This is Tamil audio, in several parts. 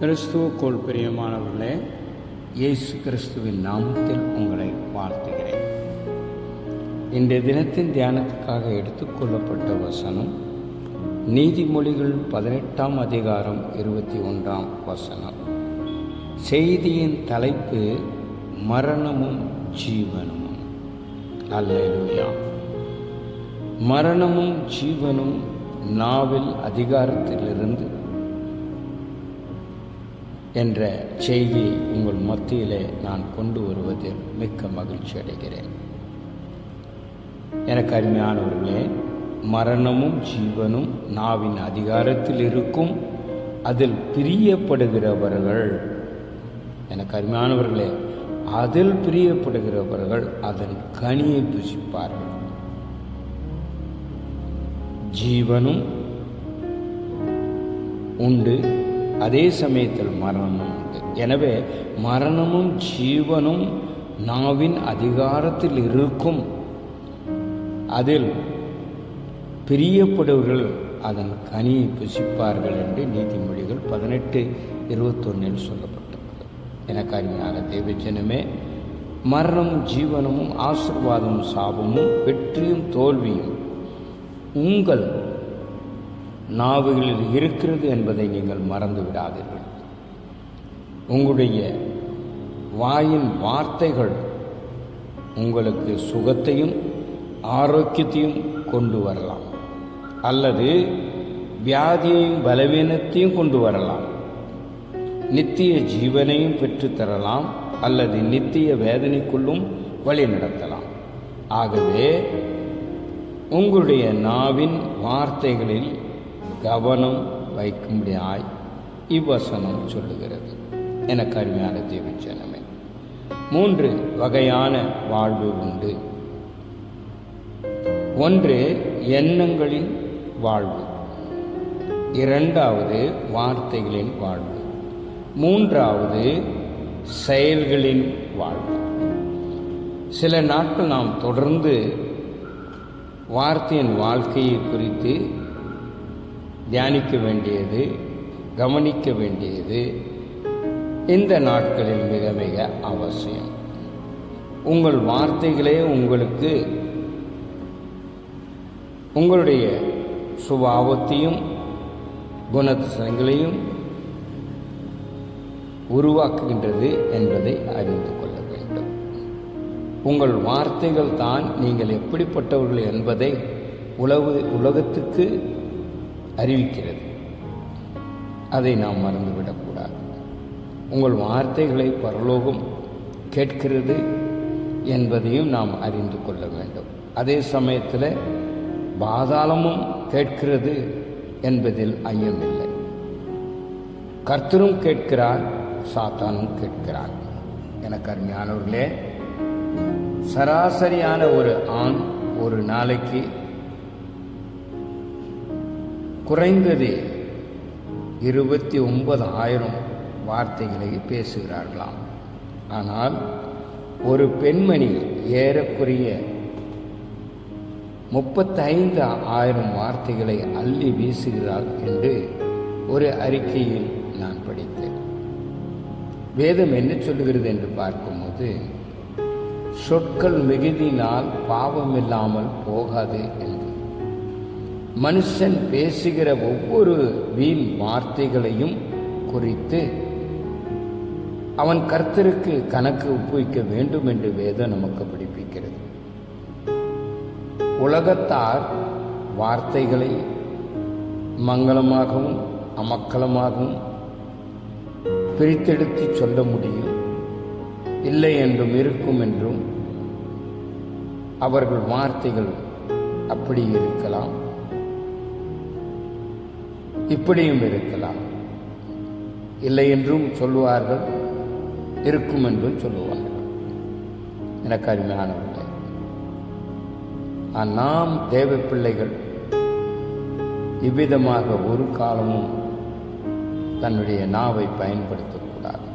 கிறிஸ்துவுக்குள் பிரியமானவர்களே இயேசு கிறிஸ்துவின் நாமத்தில் உங்களை வாழ்த்துகிறேன். இன்றைய தினத்தின் தியானத்துக்காக எடுத்துக்கொள்ளப்பட்ட வசனம் நீதிமொழிகள் பதினெட்டாம் அதிகாரம் இருபத்தி ஒன்றாம் வசனம். செய்தியின் தலைப்பு மரணமும் ஜீவனும். அல்லா மரணமும் ஜீவனும் நாவில் அதிகாரத்திலிருந்து என்ற செய்தியை உங்கள் மத்தியிலே நான் கொண்டு வருவதில் மிக்க மகிழ்ச்சி அடைகிறேன். எனக்கு அருமையானவர்களே மரணமும் ஜீவனும் நாவின் அதிகாரத்தில் இருக்கும் அதில் பிரியப்படுகிறவர்கள் எனக்கு அருமையானவர்களே அதில் பிரியப்படுகிறவர்கள் அதன் கனியை புசிப்பார்கள் ஜீவனும் உண்டு அதே சமயத்தில் மரணமும் உண்டு. எனவே மரணமும் ஜீவனும் நாவின் அதிகாரத்தில் இருக்கும். அதில் பிரியப்படுவர்கள் அதன் கனியை புசிப்பார்கள் என்று நீதிமொழிகள் பதினெட்டு இருபத்தொன்னில் சொல்லப்பட்டுள்ளது எனக்கு அருமையான தேவஜனமே மரணமும் ஜீவனமும் ஆசிர்வாதமும் சாபமும் வெற்றியும் தோல்வியும் உங்கள் நாவுகளில் இருக்கிறது என்பதை நீங்கள் மறந்து விடாதீர்கள் உங்களுடைய வாயின் வார்த்தைகள் உங்களுக்கு சுகத்தையும் ஆரோக்கியத்தையும் கொண்டு வரலாம். அல்லது வியாதியையும் பலவீனத்தையும் கொண்டு வரலாம். நித்திய ஜீவனையும் பெற்றுத்தரலாம் அல்லது நித்திய வேதனைக்குள்ளும் வழி நடத்தலாம். ஆகவே உங்களுடைய நாவின் வார்த்தைகளில் கவனம் வைக்கும்படியாய் இவ்வசனம் சொல்லுகிறது. எனக்கு கருமையான தேவச்சனமே மூன்று வகையான வாழ்வு உண்டு. ஒன்று எண்ணங்களின் வாழ்வு. இரண்டாவது வார்த்தைகளின் வாழ்வு. மூன்றாவது செயல்களின் வாழ்வு. சில நாட்கள் நாம் தொடர்ந்து வார்த்தையின் வாழ்க்கையை குறித்து தியானிக்க வேண்டியது கவனிக்க வேண்டியது இந்த நாட்களில் மிக மிக அவசியம். உங்கள் வார்த்தைகளே உங்களுக்கு உங்களுடைய சுபாவத்தையும் குணத்திசங்களையும் உருவாக்குகின்றது என்பதை அறிந்து கொள்ள வேண்டும். உங்கள் வார்த்தைகள் தான் நீங்கள் எப்படிப்பட்டவர்கள் என்பதை உலகு உலகத்துக்கு அறிவிக்கிறது. அதை நாம் மறந்துவிடக்கூடாது. உங்கள் வார்த்தைகளை பரலோகம் கேட்கிறது என்பதையும் நாம் அறிந்து கொள்ள வேண்டும். அதே சமயத்தில் பாதாளமும் கேட்கிறது என்பதில் ஐயமில்லை. கர்த்தரும் கேட்கிறார் சாத்தானும் கேட்கிறார். எனக்கு அருமையானவர்களே சராசரியான ஒரு ஆண் ஒரு நாளைக்கு குறைந்தது இருபத்தி ஒன்பது ஆயிரம் வார்த்தைகளை பேசுகிறார்களாம். ஆனால் ஒரு பெண்மணி ஏறக்குறைய முப்பத்தைந்து ஆயிரம் வார்த்தைகளை அள்ளி வீசுகிறாள் என்று ஒரு அறிக்கையில் நான் படித்தேன். வேதம் என்ன சொல்லுகிறது என்று பார்க்கும்போது சொற்கள் மிகுதினால் பாவமில்லாமல் போகாது என்று மனுஷன் பேசுகிற ஒவ்வொரு வீண் வார்த்தைகளையும் குறித்து அவன் கர்த்தருக்கு கணக்கு ஒப்புவிக்க வேண்டும் என்று வேதம் நமக்கு படிப்பிக்கிறது. உலகத்தார் வார்த்தைகளை மங்களமாகவும் அமக்கலமாகவும் பிரித்தெடுத்து சொல்ல முடியும். இல்லை என்றும் இருக்கும் என்றும் அவர்கள் வார்த்தைகள் அப்படி இருக்கலாம். இப்படியும் இருக்கலாம். இல்லை என்றும் சொல்லுவார்கள் இருக்கும் என்றும் சொல்லுவார்கள். எனக்கு அருமையானவர்களே நாம் தேவ பிள்ளைகள் இவ்விதமாக ஒரு காலமும் தன்னுடைய நாவை பயன்படுத்தக்கூடாது.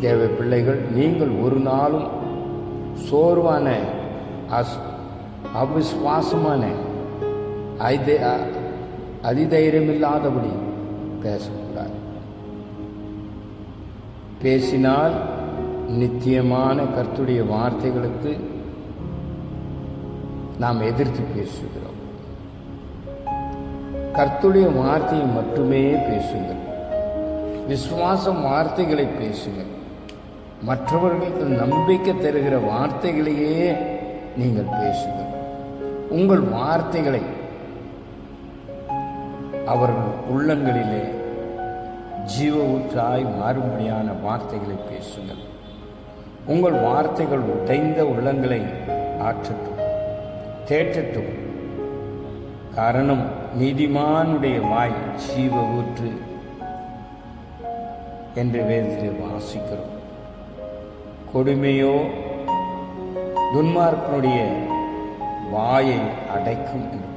தேவ பிள்ளைகள் நீங்கள் ஒரு நாளும் சோர்வான அஸ் அவிஸ்வாசமான அதிதைரியம் அதிதைரியமில்லாதபடி பேசக்கூடாது. பேசினால் நித்தியமான கர்த்துடைய வார்த்தைகளுக்கு நாம் எதிர்த்து பேசுகிறோம். கர்த்துடைய வார்த்தையை மட்டுமே பேசுங்கள். விசுவாசம் வார்த்தைகளை பேசுங்கள். மற்றவர்களுக்கு நம்பிக்கை தருகிற வார்த்தைகளையே நீங்கள் பேசுங்கள். உங்கள் வார்த்தைகளை அவர்கள் உள்ளங்களிலே ஜீவ ஊற்றாய் மாறும்படியான வார்த்தைகளை பேசுங்கள். உங்கள் வார்த்தைகள் உடைந்த உள்ளங்களை ஆற்றட்டும் தேற்றட்டும். காரணம் நீதிமானுடைய வாய் ஜீவ ஊற்று என்று வேதத்திலே வாசிக்கிறோம். கொடுமையோ துன்மார்க்கனுடைய வாயை அடைக்கும் என்று.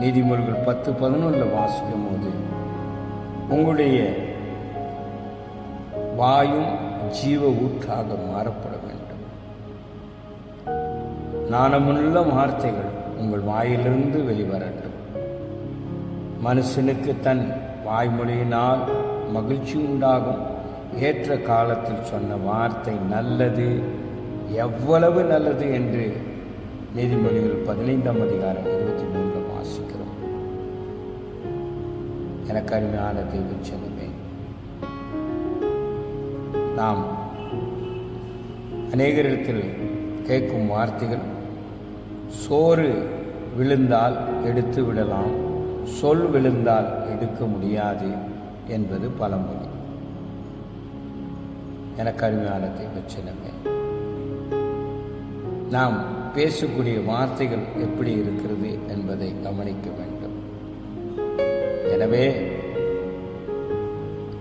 நீதிமொழிகள் பத்து பதினொன்றில் வாசிக்கும் போது உங்களுடைய வாயும் ஜீவ ஊற்றாக மாறப்பட வேண்டும். நாணமுள்ள வார்த்தைகள் உங்கள் வாயிலிருந்து வெளிவரட்டும். மனுஷனுக்கு தன் வாய்மொழியினால் மகிழ்ச்சி உண்டாகும். ஏற்ற காலத்தில் சொன்ன வார்த்தை நல்லது எவ்வளவு நல்லது என்று நீதிமொழிகள் பதினைந்தாம் அதிகாரம் இருபத்தி மூன்று வாசிக்கிறோம். எனக்கு அருமையான தெய்வச்சனமே நாம் அநேகரிடத்தில் கேட்கும் வார்த்தைகள் சோறு விழுந்தால் எடுத்து விடலாம் சொல் விழுந்தால் எடுக்க முடியாது என்பது பழமொழி. எனக்கு அருமையான தெய்வச்சனமே நாம் பேசக்கூடிய வார்த்தைகள் எப்படி இருக்கிறது என்பதை கவனிக்க வேண்டும். எனவே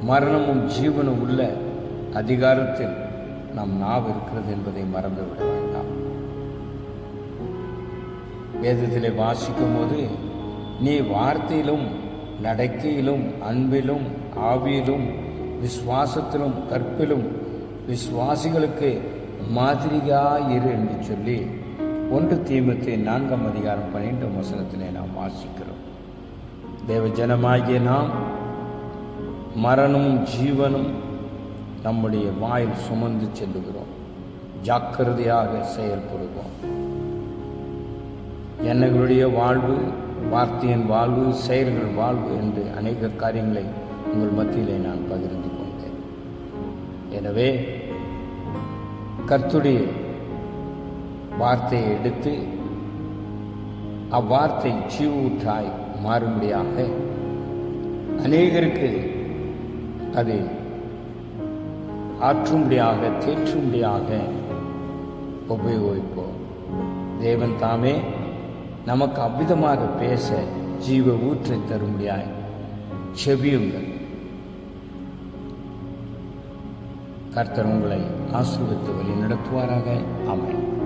மரணமும் ஜீவனும் உள்ள அதிகாரத்தில் நம் நாவ் இருக்கிறது என்பதை மறந்துவிட வேண்டாம். வேதத்திலே வாசிக்கும் போது நீ வார்த்தையிலும் நடக்கையிலும் அன்பிலும் ஆவியிலும் விசுவாசத்திலும் கற்பிலும் விசுவாசிகளுக்கு மாதிரியாயிரு என்று சொல்லி ஒன்று தீமத்தை நான்காம் அதிகாரம் பன்னெண்டு வசனத்திலே நாம் வாசிக்கிறோம். தேவ ஜனமாகிய நாம் மரணமும் ஜீவனும் நம்முடைய வாயில் சுமந்து செல்லுகிறோம். ஜாக்கிரதையாக செயல்படுவோம் எண்ணங்களுடைய வாழ்வு வார்த்தையின் வாழ்வு செயல்கள் வாழ்வு என்று அநேக காரியங்களை உங்கள் மத்தியிலே நான் பகிர்ந்து கொண்டேன். எனவே கர்த்துடைய வார்த்தையை எடுத்து அவ்வார்த்தை ஜீவூற்றாய் மாறும்படியாக அநேகருக்கு அது ஆற்றும்படியாக தேற்றும்படியாக உபயோகிப்போம். தேவன் தாமே நமக்கு அவ்விதமாக பேச ஜீவ ஊற்றை தரும்படியாய் செவியுங்கள் கர்த்தர் உங்களை ஆசீர்வதித்து வழி நடத்துவாராக அமையும்